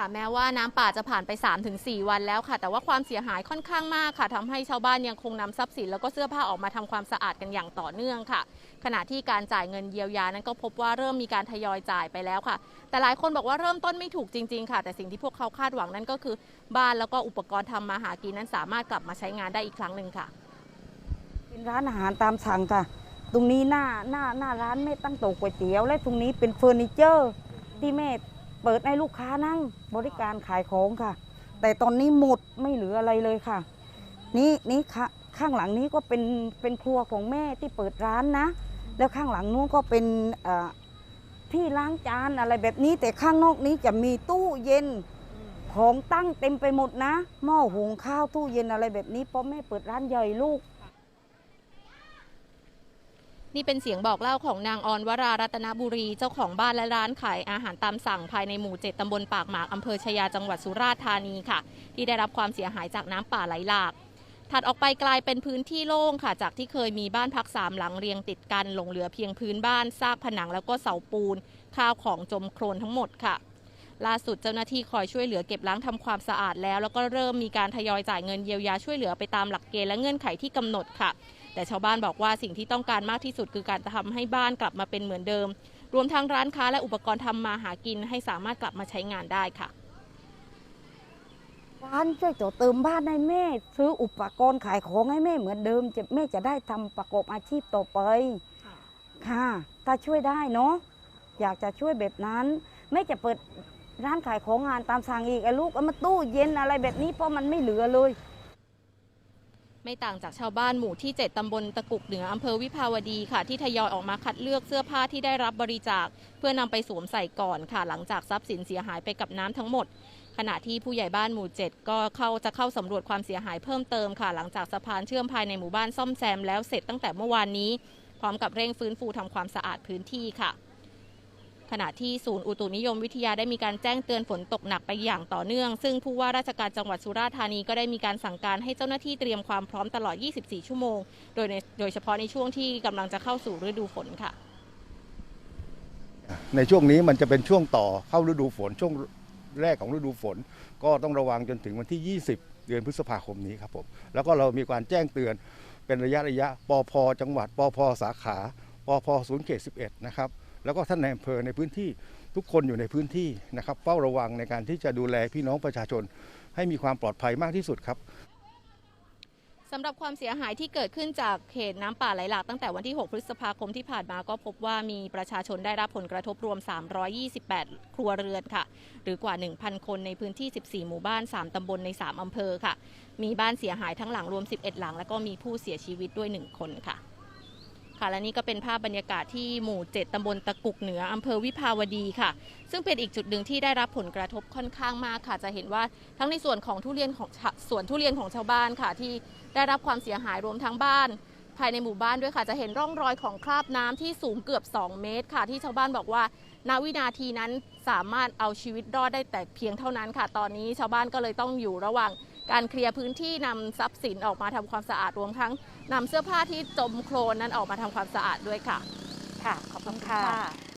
ค่ะแม้ว่าน้ำป่าจะผ่านไป 3-4 วันแล้วค่ะ แต่ว่าความเสียหายค่อนข้างมากค่ะทำให้ชาวบ้านยังคงนำทรัพย์สินแล้วก็เสื้อผ้าออกมาทำความสะอาดกันอย่างต่อเนื่องค่ะ ขณะที่การจ่ายเงินเยียวยานั้นก็พบว่าเริ่มมีการทยอยจ่ายไปแล้วค่ะ แต่หลายคนบอกว่าเริ่มต้นไม่ถูกจริง ๆ ค่ะ แต่สิ่งที่พวกเขาคาดหวังนั่นก็คือ บ้านแล้วก็อุปกรณ์ทำมาหากินนั้นสามารถกลับมาใช้งานได้อีกครั้งหนึ่งค่ะ เป็นร้านอาหารตามสั่งค่ะ ตรงนี้หน้าหน้าหน้าร้านแม่ตั้งโต๊ะก๋วยเตี๋ยว และตรงนี้เป็นเฟอร์นิเจอร์ที่แม่ เปิดให้ลูกค้านั่งบริการขายของค่ะ แต่ตอนนี้หมดไม่เหลืออะไรเลยค่ะ นี่นี่ค่ะข้างหลังนี้ก็เป็นเป็นครัวของแม่ที่เปิดร้านนะ แล้วข้างหลังนู้นก็เป็นที่ล้างจานอะไรแบบนี้ แต่ข้างนอกนี้จะมีตู้เย็นของตั้งเต็มไปหมดนะหม้อหุงข้าวตู้เย็นอะไรแบบนี้เพราะแม่เปิดร้านใหญ่ลูก นี่เป็นเสียงบอกเล่าของนางออนวรารัตนบุรีเจ้าของบ้านและร้านขายอาหารตามสั่งภายในหมู่เจ็ดตำบลปากหมากอำเภอชยาจังหวัดสุราษฎร์ธานีค่ะ ที่ได้รับความเสียหายจากน้ำป่าไหลหลากถัดออกไปกลายเป็นพื้นที่โล่งค่ะ จากที่เคยมีบ้านพักสามหลังเรียงติดกันหลงเหลือเพียงพื้นบ้านซากผนังแล้วก็เสาปูน ข้าวของจมโคลนทั้งหมดค่ะ ล่าสุดเจ้าหน้าที่คอยช่วยเหลือเก็บล้างทำความสะอาดแล้ว แล้วก็เริ่มมีการทยอยจ่ายเงินเยียวยาช่วยเหลือไปตามหลักเกณฑ์และเงื่อนไขที่กำหนดค่ะ แต่ชาวบ้านบอกว่าสิ่งที่ต้องการมากที่สุดคือการทำให้บ้านกลับมาเป็นเหมือนเดิม รวมทั้งร้านค้าและอุปกรณ์ทำมาหากินให้สามารถกลับมาใช้งานได้ค่ะร้านช่วยต่อเติมบ้านให้แม่ ซื้ออุปกรณ์ขายของให้แม่เหมือนเดิมจะแม่จะได้ทำประกอบอาชีพต่อไปค่ะ ถ้าช่วยได้เนาะอยากจะช่วยแบบนั้นแม่จะเปิดร้านขายของงานตามสั่งอีกไอ้ลูกเอามาตู้เย็นอะไรแบบนี้เพราะมันไม่เหลือเลย ไม่ต่างจากชาวบ้านหมู่ที่ 7 ตำบลตะกุกเหนือ อำเภอวิภาวดีค่ะ ที่ทยอยออกมาคัดเลือกเสื้อผ้าที่ได้รับบริจาค เพื่อนำไปสวมใส่ก่อนค่ะ หลังจากทรัพย์สินเสียหายไปกับน้ำทั้งหมด ขณะที่ผู้ใหญ่บ้านหมู่ 7 ก็เข้าจะเข้าสำรวจความเสียหายเพิ่มเติมค่ะ หลังจากสะพานเชื่อมภายในหมู่บ้านซ่อมแซมแล้วเสร็จตั้งแต่เมื่อวานนี้ พร้อมกับเร่งฟื้นฟูทำความสะอาดพื้นที่ค่ะ ขณะที่ศูนย์อุตุนิยมวิทยาได้มีการแจ้งเตือนฝนตกหนักไปอย่างต่อเนื่อง ซึ่งผู้ว่าราชการจังหวัดสุราษฎร์ธานีก็ได้มีการสั่งการให้เจ้าหน้าที่เตรียมความพร้อมตลอด 24 ชั่วโมง โดยโดยเฉพาะในช่วงที่กำลังจะเข้าสู่ฤดูฝนค่ะ ในช่วงนี้มันจะเป็นช่วงต่อเข้าฤดูฝนช่วงแรกของฤดูฝน ก็ต้องระวังจนถึงวันที่ 20 เดือนพฤษภาคมนี้ครับผมแล้วก็เรามีการแจ้งเตือนเป็นระยะระยะปพจังหวัดปอพสาขาปอพศูนย์เขต 11 นะครับ แล้วก็ท่านในอำเภอในพื้นที่ทุกคนอยู่ในพื้นที่นะครับเฝ้าระวังในการที่จะดูแลพี่น้องประชาชน ให้มีความปลอดภัยมากที่สุดครับสำหรับความเสียหายที่เกิดขึ้นจากเหตุน้ำป่าไหลหลากตั้งแต่วันที่ 6 พฤษภาคมที่ผ่านมาก็พบว่ามีประชาชนได้รับผลกระทบรวม 328 ครัวเรือนค่ะ หรือกว่า 1,000 คนในพื้นที่ 14 หมู่บ้าน 3 ตำบลใน 3 อำเภอค่ะ มีบ้านเสียหายทั้งหลังรวม 11 หลัง แล้วก็มีผู้เสียชีวิตด้วย 1 คนค่ะ ค่ะ และนี่ก็เป็นภาพบรรยากาศที่หมู่ 7ตำบลตะกุกเหนืออำเภอวิภาวดีค่ะ ซึ่งเป็นอีกจุดหนึ่งที่ได้รับผลกระทบค่อนข้างมากค่ะ จะเห็นว่าทั้งในส่วนของทุเรียนของสวนทุเรียนของชาวบ้านค่ะ ที่ได้รับความเสียหายรวมทั้งบ้านภายในหมู่บ้านด้วยค่ะ จะเห็นร่องรอยของคราบน้ำที่สูงเกือบ 2 เมตรค่ะ ที่ชาวบ้านบอกว่าณวินาทีนั้นสามารถเอาชีวิตรอดได้แต่เพียงเท่านั้นค่ะ ตอนนี้ชาวบ้านก็เลยต้องอยู่ระหว่าง การเคลียร์พื้นที่นำทรัพย์สินออกมาทำความสะอาดรวมทั้งนำเสื้อผ้าที่จมโคลนนั้นออกมาทำความสะอาดด้วยค่ะ ค่ะ ขอบคุณค่ะ